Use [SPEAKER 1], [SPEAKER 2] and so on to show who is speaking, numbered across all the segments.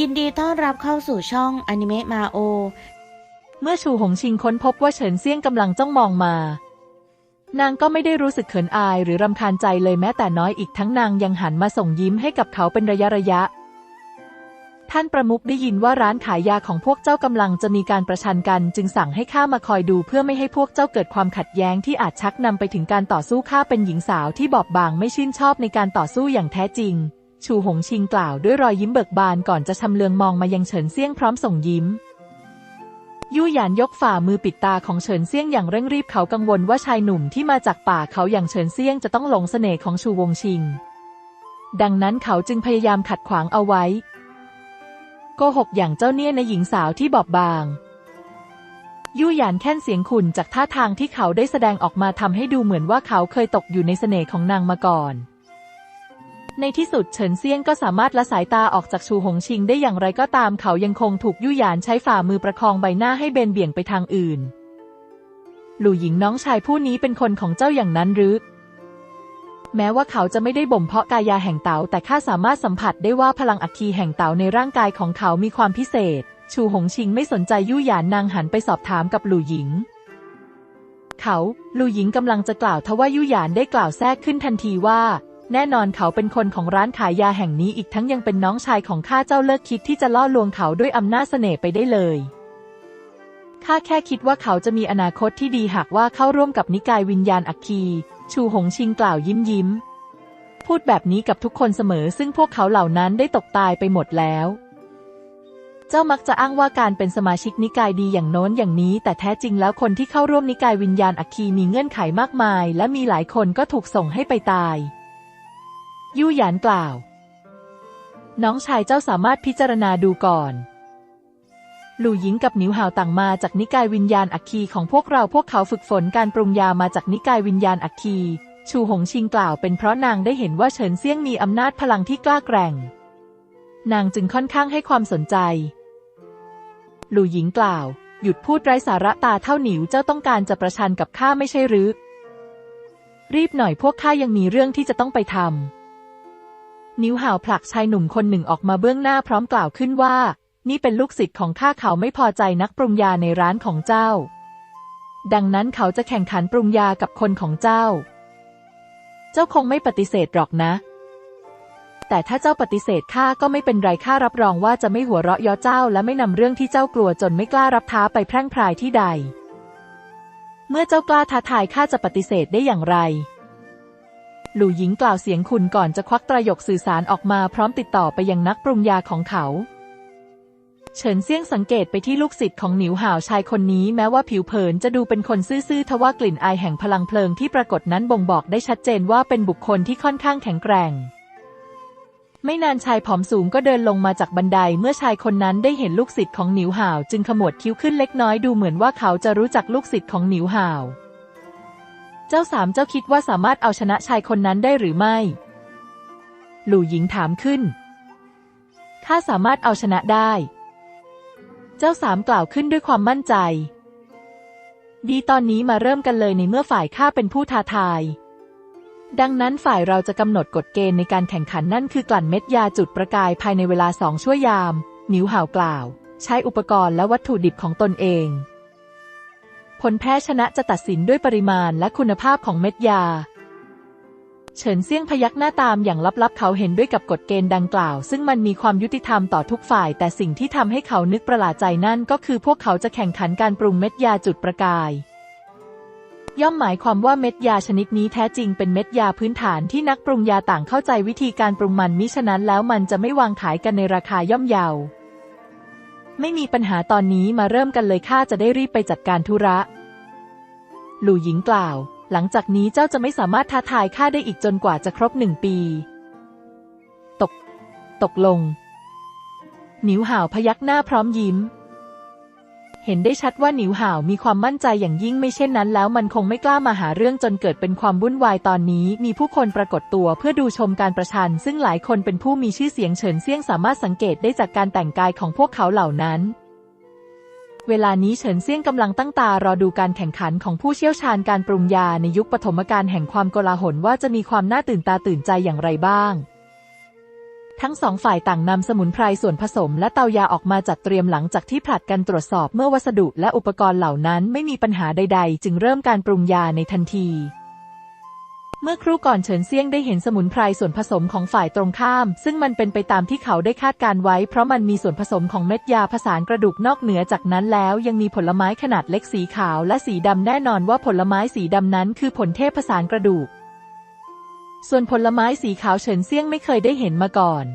[SPEAKER 1] ยินดีต้อนรับเข้าสู่ช่องอนิเมะมาโอ
[SPEAKER 2] เมื่อชูหงชิงค้นพบว่าเฉินเซี่ยงกำลังจ้องมองมา นางก็ไม่ได้รู้สึกเขินอายหรือรำคาญใจเลยแม้แต่น้อยอีกทั้งนางยังหันมาส่งยิ้มให้กับเขาเป็นระยะระยะ ท่านประมุขได้ยินว่าร้านขายยาของพวกเจ้ากำลังจะมีการประชันกัน จึงสั่งให้ข้ามาคอยดูเพื่อไม่ให้พวกเจ้าเกิดความขัดแย้งที่อาจชักนำไปถึงการต่อสู้ข้าเป็นหญิงสาวที่บอบบางไม่ชื่นชอบในการต่อสู้อย่างแท้จริง ชูหงชิงกล่าวด้วยรอยยิ้มเบิกบานก่อนจะชำเลืองมองมายังเฉินเซี่ยงพร้อมส่งยิ้มยู่หยานยกฝ่ามือปิดตาของเฉินเซี่ยงอย่างเร่งรีบเขากังวลว่าชายหนุ่มที่มาจากป่าเขาอย่างเฉินเซี่ยงจะต้องหลงเสน่ห์ของชูวงชิง ดังนั้นเขาจึงพยายามขัดขวางเอาไว้ โกหกอย่างเจ้าเนี่ยในหญิงสาวที่บอบบาง ยู่หยานแค่นเสียงขุ่นจากท่าทางที่เขาได้แสดงออกมาทำให้ดูเหมือนว่าเขาเคยตกอยู่ในเสน่ห์ของนางมาก่อน ในที่สุดเฉินเซียงก็สามารถละสายตาออกจากชูหงชิงได้อย่างไรก็ตามเขายังคงถูกยู่หยานใช้ฝ่ามือประคองใบหน้าให้เบนเบี่ยงไปทางอื่น หลู่หญิงน้องชายผู้นี้เป็นคนของเจ้าอย่างนั้นหรือ แม้ว่าเขาจะไม่ได้บ่มเพาะกายาแห่งเต๋าแต่ข้าสามารถสัมผัสได้ว่าพลังอัคคีแห่งเต๋าในร่างกายของเขามีความพิเศษ ชูหงชิงไม่สนใจยู่หยานนางหันไปสอบถามกับหลู่หญิงเขาหลู่หญิงกำลังจะกล่าวทว่ายู่หยานได้กล่าวแทรกขึ้นทันทีว่า แน่นอนเขาเป็นคนของร้านขายยาแห่งนี้อีกทั้งยังเป็นน้องชายของข้าเจ้าเลิกคิดที่จะล่อลวงเขาด้วยอำนาจเสน่ห์ไปได้เลยข้าแค่คิดว่าเขาจะมีอนาคตที่ดีหากว่าเข้าร่วมกับนิกายวิญญาณอัคคี ชูหงชิงกล่าวยิ้มยิ้ม พูดแบบนี้กับทุกคนเสมอซึ่งพวกเขาเหล่านั้นได้ตกตายไปหมดแล้ว เจ้ามักจะอ้างว่าการเป็นสมาชิกนิกายดีอย่างโน้นอย่างนี้ แต่แท้จริงแล้วคนที่เข้าร่วมนิกายวิญญาณอัคคีมีเงื่อนไขมากมาย และมีหลายคนก็ถูกส่งให้ไปตาย ยู่หยานกล่าว น้องชายเจ้าสามารถพิจารณาดูก่อน หลู่หญิงกับหนิวหาวต่างมาจากนิกายวิญญาณอัคคีของพวกเราพวกเขาฝึกฝนการปรุงยามาจากนิกายวิญญาณอัคคี ชูหงชิงกล่าวเป็นเพราะนางได้เห็นว่าเฉินเซี่ยงมีอำนาจพลังที่กล้าแกร่ง นางจึงค่อนข้างให้ความสนใจ หลู่หญิงกล่าว หยุดพูดไร้สาระตาเท่าหนิวเจ้าต้องการจะประชันกับข้าไม่ใช่หรือรีบหน่อยพวกข้ายังมีเรื่องที่จะต้องไปทำ นิ้วห่าวผลักชายหนุ่มคนหนึ่งออกมาเบื้องหน้าพร้อมกล่าวขึ้นว่า นี่เป็นลูกศิษย์ของข้าเขาไม่พอใจนักปรุงยาในร้านของเจ้า ดังนั้นเขาจะแข่งขันปรุงยากับคนของเจ้า เจ้าคงไม่ปฏิเสธหรอกนะ แต่ถ้าเจ้าปฏิเสธข้าก็ไม่เป็นไรข้ารับรองว่าจะไม่หัวเราะเย้อเจ้า และไม่นำเรื่องที่เจ้ากลัวจนไม่กล้ารับท้าไปแพร่งพรายที่ใด เมื่อเจ้ากล้าท้าทายข้าจะปฏิเสธได้อย่างไร หลู่หญิงกล่าวเสียงขุนก่อนจะควักตรายกสื่อสารออกมาพร้อมติดต่อไปยังนักปรุงยาของเขา เฉินเซี่ยงสังเกตไปที่ลูกศิษย์ของหนิวห่าวชายคนนี้แม้ว่าผิวเผินจะดูเป็นคนซื่อๆทว่ากลิ่นอายแห่งพลังเพลิงที่ปรากฏนั้นบ่งบอกได้ชัดเจนว่าเป็นบุคคลที่ค่อนข้างแข็งแกร่งไม่นานชายผอมสูงก็เดินลงมาจากบันไดเมื่อชายคนนั้นได้เห็นลูกศิษย์ของหนิวห่าว จึงขมวดคิ้วขึ้นเล็กน้อยดูเหมือนว่าเขาจะรู้จักลูกศิษย์ของหนิวห่าว เจ้าสามเจ้าคิดว่าสามารถเอาชนะชายคนนั้นได้หรือไม่ หลู่หญิงถามขึ้น ข้าสามารถเอาชนะได้ เจ้าสามกล่าวขึ้นด้วยความมั่นใจ ดีตอนนี้มาเริ่มกันเลยในเมื่อฝ่ายข้าเป็นผู้ท้าทาย ดังนั้นฝ่ายเราจะกำหนดกฎเกณฑ์ในการแข่งขันนั่นคือกลั่นเม็ดยาจุดประกายภายในเวลาสองชั่วยาม นิ้วห่าวกล่าว ใช้อุปกรณ์และวัตถุดิบของตนเอง ผลแพ้ชนะจะตัดสินด้วยปริมาณและคุณภาพของเม็ดยา เฉินเซี่ยงพยักหน้าตามอย่างลับๆ เขาเห็นด้วยกับกฎเกณฑ์ดังกล่าว ซึ่งมันมีความยุติธรรมต่อทุกฝ่าย แต่สิ่งที่ทำให้เขานึกประหลาดใจนั่นก็คือพวกเขาจะแข่งขันการปรุงเม็ดยาจุดประกายย่อมหมายความว่าเม็ดยาชนิดนี้แท้จริงเป็นเม็ดยาพื้นฐานที่นักปรุงยาต่างเข้าใจวิธีการปรุงมันมิฉะนั้นแล้วมันจะไม่วางขายกันในราคาย่อมเยาว ไม่มีปัญหาตอนนี้มาเริ่มกันเลยข้าจะได้รีบไปจัดการธุระ หลู่หญิงกล่าว หลังจากนี้เจ้าจะไม่สามารถท้าทายข้าได้อีกจนกว่าจะครบหนึ่งปี ตก ตกลง หนิวห่าวพยักหน้าพร้อมยิ้ม เห็นได้ชัดว่าหนิวห่าวมีความมั่นใจอย่างยิ่งไม่เช่นนั้นแล้วมันคงไม่กล้ามาหาเรื่องจนเกิดเป็นความวุ่นวายตอนนี้ มีผู้คนปรากฏตัวเพื่อดูชมการประชัน ซึ่งหลายคนเป็นผู้มีชื่อเสียงเฉินเซี่ยงสามารถสังเกตได้จากการแต่งกายของพวกเขาเหล่านั้น เวลานี้เฉินเซี่ยงกำลังตั้งตารอดูการแข่งขันของผู้เชี่ยวชาญการปรุงยาในยุคปฐมกาลแห่งความโกลาหลว่าจะมีความน่าตื่นตาตื่นใจอย่างไรบ้าง ทั้งสองฝ่ายต่างนำสมุนไพรส่วนผสมและเตายาออกมาจัดเตรียมหลังจากที่ผลัดกันตรวจสอบเมื่อวัสดุและอุปกรณ์เหล่านั้นไม่มีปัญหาใด ๆ จึงเริ่มการปรุงยาในทันที เมื่อครู่ก่อนเฉินเซียงได้เห็นสมุนไพรส่วนผสมของฝ่ายตรงข้าม ซึ่งมันเป็นไปตามที่เขาได้คาดการไว้ เพราะมันมีส่วนผสมของเม็ดยาผสานกระดูกนอกเหนือจากนั้นแล้วยังมีผลไม้ขนาดเล็กสีขาวและสีดำแน่นอนว่าผลไม้สีดำนั้นคือผลเทพผสานกระดูก ส่วนผลไม้สีขาวเฉินเซี่ยงไม่เคยได้เห็นมาก่อน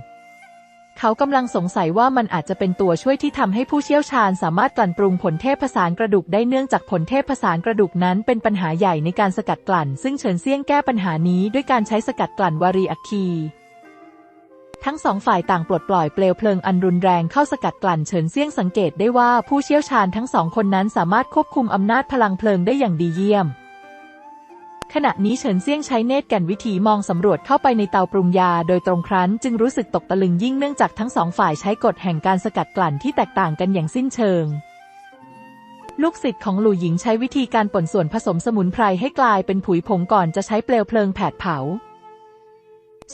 [SPEAKER 2] เขากำลังสงสัยว่ามันอาจจะเป็นตัวช่วยที่ทำให้ผู้เชี่ยวชาญสามารถกลั่นปรุงผลเทพผสานกระดูกได้เนื่องจากผลเทพผสานกระดูกนั้นเป็นปัญหาใหญ่ในการสกัดกลั่น ซึ่งเฉินเซี่ยงแก้ปัญหานี้ด้วยการใช้สกัดกลั่นวารีอัคคีทั้งสองฝ่ายต่างปลดปล่อยเปลวเพลิงอันรุนแรงเข้าสกัดกลั่นเฉินเซี่ยงสังเกตได้ว่าผู้เชี่ยวชาญทั้งสองคนนั้นสามารถควบคุมอำนาจพลังเพลิงได้อย่างดีเยี่ยม ขณะนี้เฉินเซี่ยงใช้เนตรแกันวิถีมองสำรวจเข้าไปในเตาปรุงยาโดยตรงครั้น จึงรู้สึกตกตะลึงยิ่งเนื่องจากทั้งสองฝ่ายใช้กฎแห่งการสกัดกลั่นที่แตกต่างกันอย่างสิ้นเชิง ลูกศิษย์ของหลู่หญิงใช้วิธีการป่นส่วนผสมสมุนไพรให้กลายเป็นผุยผงก่อนจะใช้เปลวเพลิงแผดเผา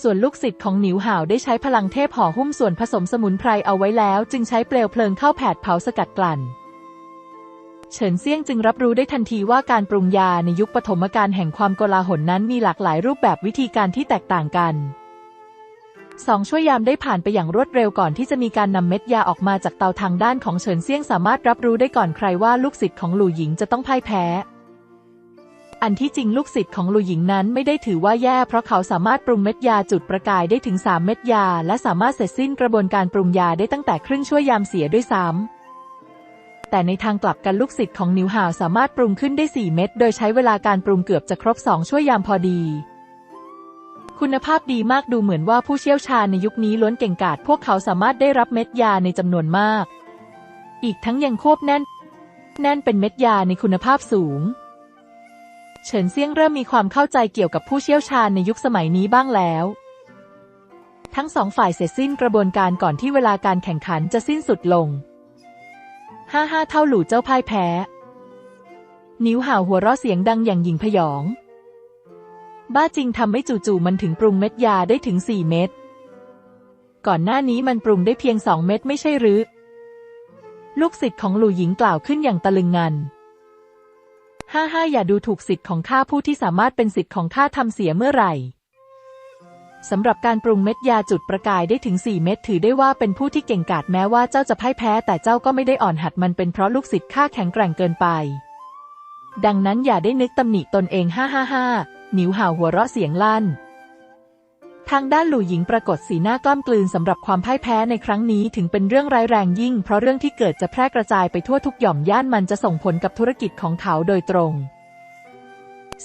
[SPEAKER 2] ส่วนลูกศิษย์ของหนิวห่าวได้ใช้พลังเทพห่อหุ้มส่วนผสมสมุนไพรเอาไว้แล้ว จึงใช้เปลวเพลิงเข้าแผดเผาสกัดกลั่น เฉินเซี่ยงจึงรับรู้ได้ทันทีว่าการปรุงยาในยุคปฐมกาลแห่งความโกลาหลนั้นมีหลากหลายรูปแบบวิธีการที่แตกต่างกันสองช่วยยามได้ผ่านไปอย่างรวดเร็วก่อนที่จะมีการนำเม็ดยาออกมาจากเตาทางด้านของเฉินเซี่ยงสามารถรับรู้ได้ก่อนใครว่าลูกศิษย์ของหลู่หญิงจะต้องพ่ายแพ้ อันที่จริงลูกศิษย์ของหลู่หญิงนั้นไม่ได้ถือว่าแย่เพราะเขาสามารถปรุงเม็ดยาจุดประกายได้ถึง 3 เม็ดยา และสามารถเสร็จสิ้นกระบวนการปรุงยาได้ตั้งแต่ครึ่งช่วยยามเสียด้วยซ้ำ แต่ในทางกลับกันลูกศิษย์ของนิวหาวสามารถปรุงขึ้นได้ 4 เม็ดโดยใช้เวลาการปรุงเกือบจะครบ 2ช่วยยามพอดี คุณภาพดีมากดูเหมือนว่าผู้เชี่ยวชาญในยุคนี้ล้วนเก่งกาจพวกเขาสามารถได้รับเม็ดยาในจำนวนมาก อีกทั้งยังควบแน่น แน่นเป็นเม็ดยาในคุณภาพสูง เฉินเซี่ยงเริ่มมีความเข้าใจเกี่ยวกับผู้เชี่ยวชาญในยุคสมัยนี้บ้างแล้วทั้งสองฝ่ายเสร็จสิ้นกระบวนการก่อนที่เวลาการแข่งขันจะสิ้นสุดลง ห้าห้าเท่าหลู่เจ้าพ่ายแพ้ นิ้วห่าวหัวเราะเสียงดังอย่างหยิ่งพยอง บ้าจริงทำให้จู่ๆมันถึงปรุงเม็ดยาได้ถึงสี่เม็ด ก่อนหน้านี้มันปรุงได้เพียงสองเม็ดไม่ใช่หรือ ลูกศิษย์ของหลู่หญิงกล่าวขึ้นอย่างตะลึงงันห้าห้าอย่าดูถูกสิทธิ์ของข้าผู้ที่สามารถเป็นสิทธิ์ของข้าทำเสียเมื่อไหร่ สำหรับการปรุงเม็ดยาจุดประกายได้ถึง 4 เม็ดถือได้ว่าเป็นผู้ที่เก่งกาจแม้ว่าเจ้าจะพ่ายแพ้แต่เจ้าก็ไม่ได้อ่อนหัดมันเป็นเพราะลูกศิษย์ข้าแข็งแกร่งเกินไป ดังนั้นอย่าได้นึกตำหนิตนเองห้าห้าห้าหนิวห่าวหัวเราะเสียงลั่น ทางด้านหลู่หญิงปรากฏสีหน้ากล้ำกลืนสำหรับความพ่ายแพ้ในครั้งนี้ถึงเป็นเรื่องร้ายแรงยิ่ง เพราะเรื่องที่เกิดจะแพร่กระจายไปทั่วทุกหย่อมย่านมันจะส่งผลกับธุรกิจของเขาโดยตรง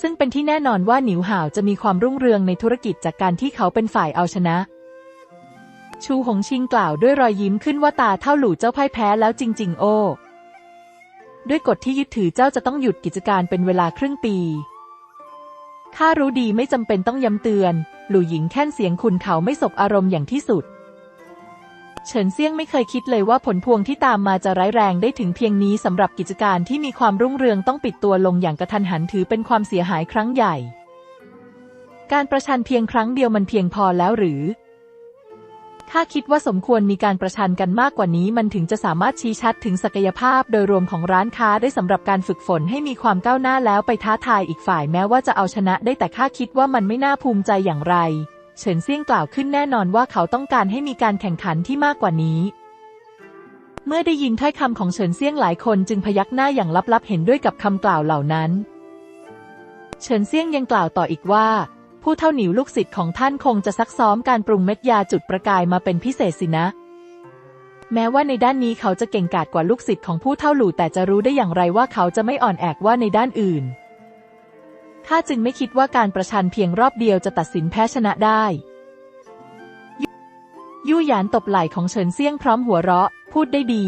[SPEAKER 2] ซึ่งเป็นที่แน่นอนว่าหนิวห่าวจะมีความรุ่งเรืองในธุรกิจจากการที่เขาเป็นฝ่ายเอาชนะ ชูหงชิงกล่าวด้วยรอยยิ้มขึ้นว่าตาเท่าหลู่เจ้าพ่ายแพ้แล้วจริง ๆ โอ้ ด้วยกฎที่ยึดถือเจ้าจะต้องหยุดกิจการเป็นเวลาครึ่งปีข้ารู้ดีไม่จำเป็นต้องย้ำเตือน หลู่หญิงแค่นเสียงคุณเขาไม่สบอารมณ์อย่างที่สุด เฉินเซี่ยงไม่เคยคิดเลยว่าผลพวงที่ตามมาจะร้ายแรงได้ถึงเพียงนี้สำหรับกิจการที่มีความรุ่งเรืองต้องปิดตัวลงอย่างกระทันหันถือเป็นความเสียหายครั้งใหญ่ การประชันเพียงครั้งเดียวมันเพียงพอแล้วหรือข้าคิดว่าสมควรมีการประชันกันมากกว่านี้มันถึงจะสามารถชี้ชัดถึงศักยภาพโดยรวมของร้านค้าได้สำหรับการฝึกฝนให้มีความก้าวหน้าแล้วไปท้าทายอีกฝ่ายแม้ว่าจะเอาชนะได้แต่ข้าคิดว่ามันไม่น่าภูมิใจอย่างไร เฉินเซี่ยงกล่าวขึ้นแน่นอนว่าเขาต้องการให้มีการแข่งขันที่มากกว่านี้ เมื่อได้ยินถ้อยคำของเฉินเซี่ยงหลายคนจึงพยักหน้าอย่างลับๆเห็นด้วยกับคำกล่าวเหล่านั้น เฉินเซี่ยงยังกล่าวต่ออีกว่า ผู้เท่าหนิวลูกศิษย์ของท่านคงจะซักซ้อมการปรุงเม็ดยาจุดประกายมาเป็นพิเศษสินะ แม้ว่าในด้านนี้เขาจะเก่งกาจกว่าลูกศิษย์ของผู้เท่าหลู่แต่จะรู้ได้อย่างไรว่าเขาจะไม่อ่อนแอกว่าในด้านอื่น ข้าจึงไม่คิดว่าการประชันเพียงรอบเดียวจะตัดสินแพ้ชนะได้ ยู่หยานตบไหล่ของเฉินเซี่ยงพร้อมหัวเราะ พูดได้ดี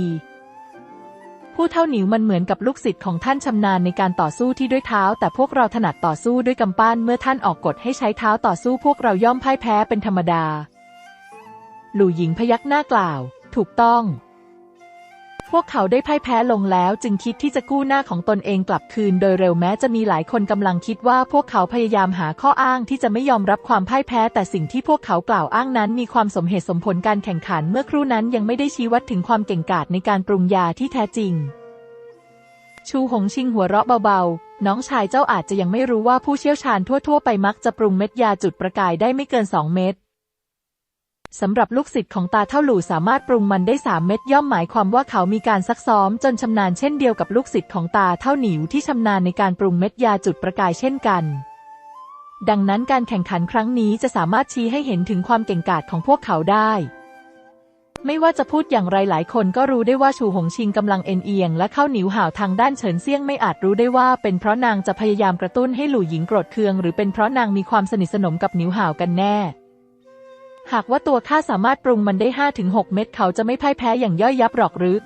[SPEAKER 2] ผู้เท่าหนิวมันเหมือนกับลูกศิษย์ของท่านชำนาญในการต่อสู้ที่ด้วยเท้า แต่พวกเราถนัดต่อสู้ด้วยกำปั้นเมื่อท่านออกกฎให้ใช้เท้าต่อสู้พวกเราย่อมพ่ายแพ้เป็นธรรมดา หลู่หญิงพยักหน้ากล่าว ถูกต้อง พวกเขาได้พ่ายแพ้ลงแล้วจึงคิดที่จะกู้หน้าของตนเองกลับคืนโดยเร็วแม้จะมีหลายคนกำลังคิดว่าพวกเขาพยายามหาข้ออ้างที่จะไม่ยอมรับความพ่ายแพ้แต่สิ่งที่พวกเขากล่าวอ้างนั้นมีความสมเหตุสมผลการแข่งขันเมื่อครู่นั้นยังไม่ได้ชี้วัดถึงความเก่งกาจในการปรุงยาที่แท้จริง ชูหงชิงหัวเราะเบาๆ น้องชายเจ้าอาจจะยังไม่รู้ว่าผู้เชี่ยวชาญทั่วๆ ไปมักจะปรุงเม็ดยาจุดประกายได้ไม่เกิน2เม็ด สำหรับลูกศิษย์ของตาเท่าหลู่สามารถปรุงมันได้ 3 เม็ดย่อมหมายความว่าเขามีการซักซ้อมจนชำนาญเช่นเดียวกับลูกศิษย์ของตาเท่าหนิวที่ชำนาญในการปรุงเม็ดยาจุดประกายเช่นกัน ดังนั้นการแข่งขันครั้งนี้จะสามารถชี้ให้เห็นถึงความเก่งกาจของพวกเขาได้ ไม่ว่าจะพูดอย่างไรหลายคนก็รู้ได้ว่าชูหงชิงกำลังเอ็นเอียงและเข้าหนิวห่าวทางด้านเฉินเซี่ยงไม่อาจรู้ได้ว่า เป็นเพราะนางจะพยายามกระตุ้นให้หลู่หญิงโกรธเคือง หรือเป็นเพราะนางมีความสนิทสนมกับหนิวห่าวกันแน่ หากว่าตัวข้าสามารถปรุงมันได้ 5-6 เม็ดเขาจะไม่พ่ายแพ้อย่างย่อยยับหรอกหรือ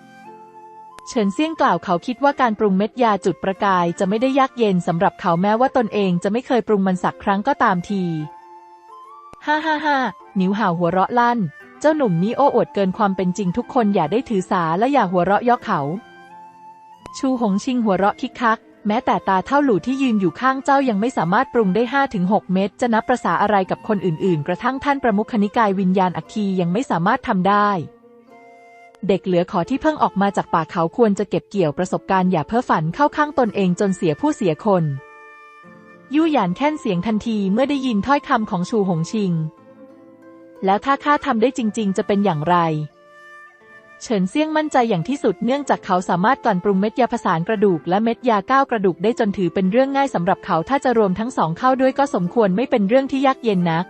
[SPEAKER 2] เฉินเซี่ยงกล่าวเขาคิดว่าการปรุงเม็ดยาจุดประกายจะไม่ได้ยากเย็นสำหรับเขาแม้ว่าตนเองจะไม่เคยปรุงมันสักครั้งก็ตามทีฮ่าฮ่าฮ่าหนิวห่าวหัวเราะลั่น เจ้าหนุ่มนี้โอ้อวดเกินความเป็นจริงทุกคนอย่าได้ถือสาและอย่าหัวเราะยาะเขา ชูหงชิงหัวเราะคิกคัก แม้แต่ตาเท่าหลู่ที่ยืนอยู่ข้างเจ้ายังไม่สามารถปรุงได้ 5-6 เม็ดจะนับประษาอะไรกับคนอื่นๆ กระทั่งท่านประมุขนิกายวิญญาณอัคคียังไม่สามารถทำได้ เด็กเหลือขอที่เพิ่งออกมาจากป่าเขาควรจะเก็บเกี่ยวประสบการณ์อย่าเพ้อฝันเข้าข้างตนเองจนเสียผู้เสียคน ยู่หยานแค่นเสียงทันทีเมื่อได้ยินถ้อยคำของชูหงชิง แล้วถ้าข้าทำได้จริง ๆ จะเป็นอย่างไร เฉินเซี่ยงมั่นใจอย่างที่สุดเนื่องจากเขาสามารถกลั่นปรุงเม็ดยาผสานกระดูกและเม็ดยาก้าวกระดูกได้จนถือเป็นเรื่องง่ายสำหรับเขาถ้าจะรวมทั้งสองเข้าด้วยก็สมควรไม่เป็นเรื่องที่ยากเย็นนัก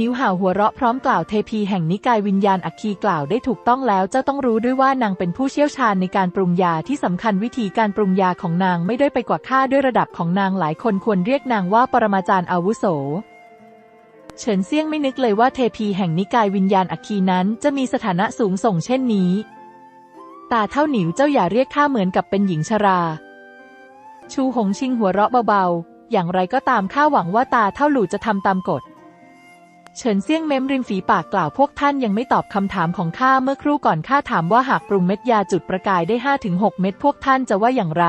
[SPEAKER 2] นิ้วห่าวหัวเราะพร้อมกล่าวเทพีแห่งนิกายวิญญาณอัคคีกล่าวได้ถูกต้องแล้วเจ้าต้องรู้ด้วยว่านางเป็นผู้เชี่ยวชาญในการปรุงยาที่สำคัญวิธีการปรุงยาของนางไม่ได้ไปกว่าข้าด้วยระดับของนางหลายคนควรเรียกนางว่าปรมาจารย์อาวุโส เฉินเซี่ยงไม่นึกเลยว่าเทพีแห่งนิกายวิญญาณอัคคีนั้นจะมีสถานะสูงส่งเช่นนี้ ตาเท่าหนิวเจ้าอย่าเรียกข้าเหมือนกับเป็นหญิงชรา ชูหงชิงหัวเราะเบาๆ อย่างไรก็ตามข้าหวังว่าตาเท่าหลู่จะทำตามกฎ เฉินเซี่ยงเม้มริมฝีปากกล่าวพวกท่านยังไม่ตอบคำถามของข้าเมื่อครู่ก่อนข้าถามว่าหากปรุงเม็ดยาจุดประกายได้ 5-6 เม็ดพวกท่านจะว่าอย่างไร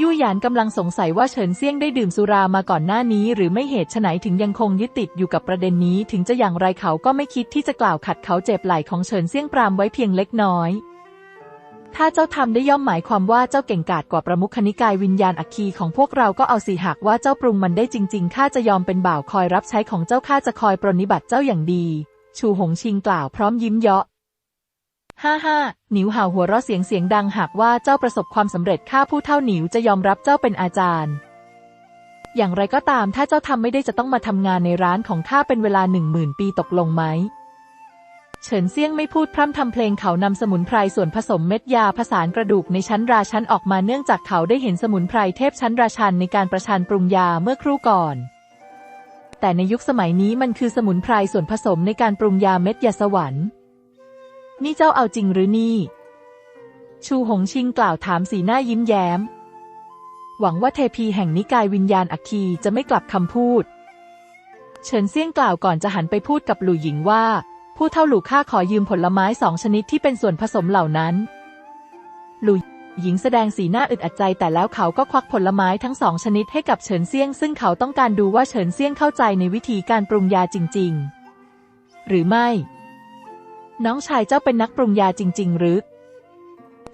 [SPEAKER 2] ยู่หยานกำลังสงสัยว่าเฉินเซี่ยงได้ดื่มสุรามาก่อนหน้านี้ หรือไม่เหตุไฉนถึงยังคงยึดติดอยู่กับประเด็นนี้ ถึงจะอย่างไรเขาก็ไม่คิดที่จะกล่าวขัดเขาเจ็บไหล่ของเฉินเซี่ยงปรามไว้เพียงเล็กน้อย ถ้าเจ้าทำได้ย่อมหมายความว่าเจ้าเก่งกาจกว่าประมุขนิกายวิญญาณอัคคีของพวกเราก็เอาสิหากว่าเจ้าปรุงมันได้จริงๆข้าจะยอมเป็นบ่าวคอยรับใช้ของเจ้าข้าจะคอยปรนนิบัติเจ้าอย่างดี ชูหงชิงกล่าวพร้อมยิ้มเยาะ ฮ่าฮ่าหนิวห่าวหัวเราะเสียงเสียงดังหากว่าเจ้าประสบความสำเร็จข้าผู้เท่าหนิวจะยอมรับเจ้าเป็นอาจารย์ อย่างไรก็ตามถ้าเจ้าทำไม่ได้จะต้องมาทำงานในร้านของข้าเป็นเวลาหนึ่งหมื่นปีตกลงไหมเฉินเซี่ยงไม่พูดพร่ำทำเพลงเขานำสมุนไพรส่วนผสมเม็ดยาผสานกระดูกในชั้นราชันออกมาเนื่องจากเขาได้เห็นสมุนไพรเทพชั้นราชันในการประชันปรุงยาเมื่อครู่ก่อน แต่ในยุคสมัยนี้มันคือสมุนไพรส่วนผสมในการปรุงยาเม็ดยาสวรรค์ นี่เจ้าเอาจริงหรือนี่ ชูหงชิงกล่าวถามสีหน้ายิ้มแย้ม หวังว่าเทพีแห่งนิกายวิญญาณอัคคีจะไม่กลับคำพูด เฉินเซี่ยงกล่าวก่อนจะหันไปพูดกับหลู่หญิงว่า ผู้เท่าหลู่ข้าขอยืมผลไม้สองชนิดที่เป็นส่วนผสมเหล่านั้น หลู่หญิงแสดงสีหน้าอึดอัดใจแต่แล้วเขาก็ควักผลไม้ทั้งสองชนิดให้กับเฉินเซี่ยง ซึ่งเขาต้องการดูว่าเฉินเซี่ยงเข้าใจในวิธีการปรุงยาจริง ๆ หรือไม่ น้องชายเจ้าเป็นนักปรุงยาจริง ๆ หรือ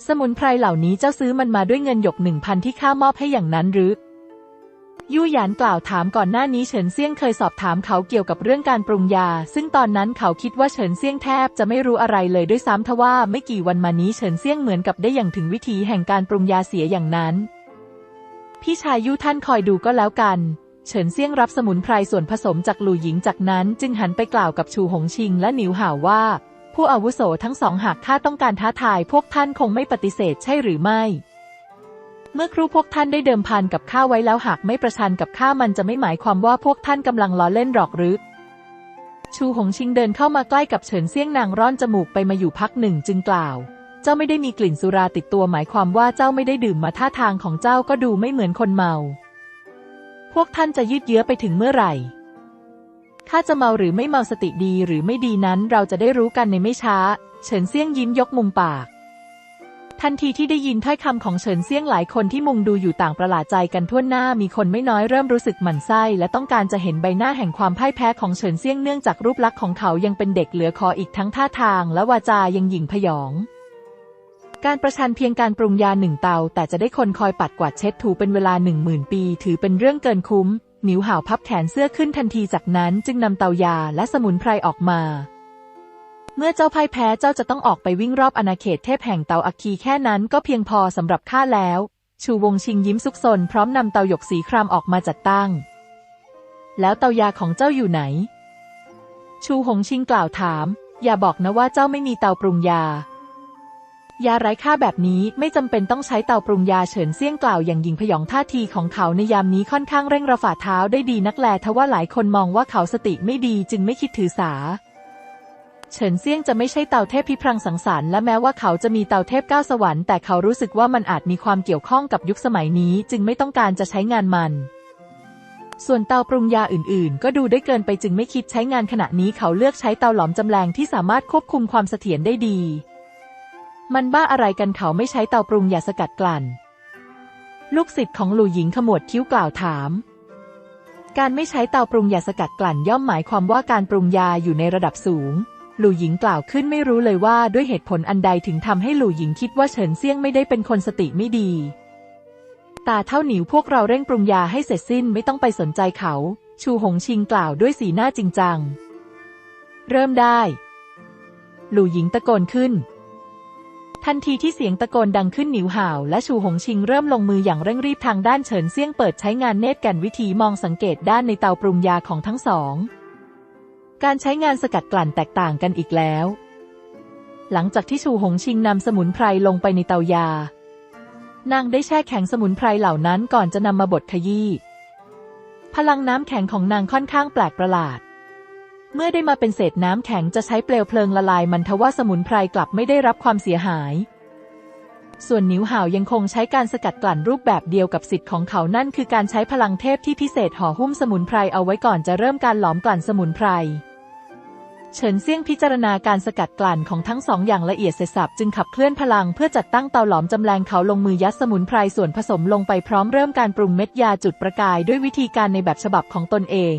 [SPEAKER 2] สมุนไพรเหล่านี้เจ้าซื้อมันมาด้วยเงินหยกหนึ่งพันที่ข้ามอบให้อย่างนั้นหรือ ยู่หยานกล่าวถามก่อนหน้านี้เฉินเซี่ยงเคยสอบถามเขาเกี่ยวกับเรื่องการปรุงยา ซึ่งตอนนั้นเขาคิดว่าเฉินเซี่ยงแทบจะไม่รู้อะไรเลยด้วยซ้ำทว่าไม่กี่วันมานี้เฉินเซี่ยงเหมือนกับได้อย่างถึงวิธีแห่งการปรุงยาเสียอย่างนั้น พี่ชายยู่ท่านคอยดูก็แล้วกันเฉินเซี่ยงรับสมุนไพรส่วนผสมจากหลู่หญิงจากนั้น จึงหันไปกล่าวกับชูหงชิงและหนิวห่าวว่า ผู้อาวุโสทั้งสองหากข้าต้องการท้าทายพวกท่านคงไม่ปฏิเสธใช่หรือไม่ เมื่อครูพวกท่านได้เดิมพันกับข้าไว้แล้วหากไม่ประชันกับข้ามันจะไม่หมายความว่าพวกท่านกำลังล้อเล่นหรอกหรือชูหงชิงเดินเข้ามาใกล้กับเฉินเซี่ยงนางร่อนจมูกไปมาอยู่พักหนึ่งจึงกล่าว เจ้าไม่ได้มีกลิ่นสุราติดตัวหมายความว่าเจ้าไม่ได้ดื่มมาท่าทางของเจ้าก็ดูไม่เหมือนคนเมา พวกท่านจะยืดเยื้อไปถึงเมื่อไหร่ ข้าจะเมาหรือไม่เมาสติดีหรือไม่ดีนั้นเราจะได้รู้กันในไม่ช้า เฉินเซี่ยงยิ้มยกมุมปาก ทันทีที่ได้ยินถ้อยคำของเฉินเซี่ยงหลายคนที่มุงดูอยู่ต่างประหลาดใจกันทั่วหน้ามีคนไม่น้อยเริ่มรู้สึกหมั่นไส้และต้องการจะเห็นใบหน้าแห่งความพ่ายแพ้ของเฉินเซี่ยงเนื่องจากรูปลักษณ์ของเขายังเป็นเด็กเหลือคออีกทั้งท่าทาง และวาจายังหยิ่งพยองการประชันเพียงการปรุงยาหนึ่งเตา แต่จะได้คนคอยปัดกวาดเช็ดถูเป็นเวลาหนึ่งหมื่นปี ถือเป็นเรื่องเกินคุ้ม หนิวห่าวพับแขนเสื้อขึ้นทันทีจากนั้นจึงนำเตายาและสมุนไพรออกมา เมื่อเจ้าพ่ายแพ้เจ้าจะต้องออกไปวิ่งรอบอาณาเขตเทพแห่งเตาอัคคีแค่นั้นก็เพียงพอสำหรับข้าแล้ว ชูวงชิงยิ้มซุกซนพร้อมนำเตาหยกสีครามออกมาจัดตั้ง แล้วเตายาของเจ้าอยู่ไหน ชูหงชิงกล่าวถาม อย่าบอกนะว่าเจ้าไม่มีเตาปรุงยา ยาไร้ค่าแบบนี้ไม่จำเป็นต้องใช้เตาปรุงยาเฉินเซี่ยงกล่าวอย่างหยิ่งพยองท่าทีของเขาในยามนี้ค่อนข้างเร่งระฝ่าเท้าได้ดีนักแลทว่าหลายคนมองว่าเขาสติไม่ดีจึงไม่คิดถือสา เฉินเซี่ยงจะไม่ใช่เตาเทพพิพรังสังสรรค์และแม้ว่าเขาจะมีเตาเทพเก้าสวรรค์แต่เขารู้สึกว่ามันอาจมีความเกี่ยวข้องกับยุคสมัยนี้ จึงไม่ต้องการจะใช้งานมันส่วนเตาปรุงยาอื่นๆ ก็ดูได้เกินไปจึงไม่คิดใช้งานขณะนี้เขาเลือกใช้เตาหลอมจำแรงที่สามารถควบคุมความเสถียรได้ดี มันบ้าอะไรกันเขาไม่ใช้เตาปรุงยาสกัดกลั่น ลูกศิษย์ของหลู่หญิงขมวดคิ้วกล่าวถาม การไม่ใช้เตาปรุงยาสกัดกลั่นย่อมหมายความว่าการปรุงยาอยู่ในระดับสูง หลู่หญิงกล่าวขึ้นไม่รู้เลยว่าด้วยเหตุผลอันใดถึงทำให้หลู่หญิงคิดว่าเฉินเซี่ยงไม่ได้เป็นคนสติไม่ดี ตาเท่าหนิวพวกเราเร่งปรุงยาให้เสร็จสิ้นไม่ต้องไปสนใจเขา ชูหงชิงกล่าวด้วยสีหน้าจริงจัง เริ่มได้ หลู่หญิงตะโกนขึ้น ทันทีที่เสียงตะโกนดังขึ้นหนิวห่าวและชูหงชิงเริ่มลงมืออย่างเร่งรีบทางด้านเฉินเซี่ยงเปิดใช้งานเนตรกันวิธีมองสังเกตด้านในเตาปรุงยาของทั้งสอง การใช้งานสกัดกลั่นแตกต่างกันอีกแล้ว หลังจากที่ชูหงชิงนำสมุนไพรลงไปในเตายา นางได้แช่แข็งสมุนไพรเหล่านั้นก่อนจะนำมาบดขยี้พลังน้ำแข็งของนางค่อนข้างแปลกประหลาด เมื่อได้มาเป็นเศษน้ำแข็งจะใช้เปลวเพลิงละลายมันทว่าสมุนไพรกลับไม่ได้รับความเสียหาย ส่วนนิ้วห่าวยังคงใช้การสกัดกลั่นรูปแบบเดียวกับสิทธิ์ของเขานั่นคือการใช้พลังเทพที่พิเศษห่อหุ้มสมุนไพรเอาไว้ก่อนจะเริ่มการหลอมกลั่นสมุนไพรเฉินเซี่ยงพิจารณาการสกัดกลั่นของทั้งสองอย่างละเอียดเสร็จสับจึงขับเคลื่อนพลังเพื่อจัดตั้งเตาหลอมจำแรงเขาลงมือยัดสมุนไพรส่วนผสมลงไปพร้อมเริ่มการปรุงเม็ดยาจุดประกายด้วยวิธีการในแบบฉบับของตนเอง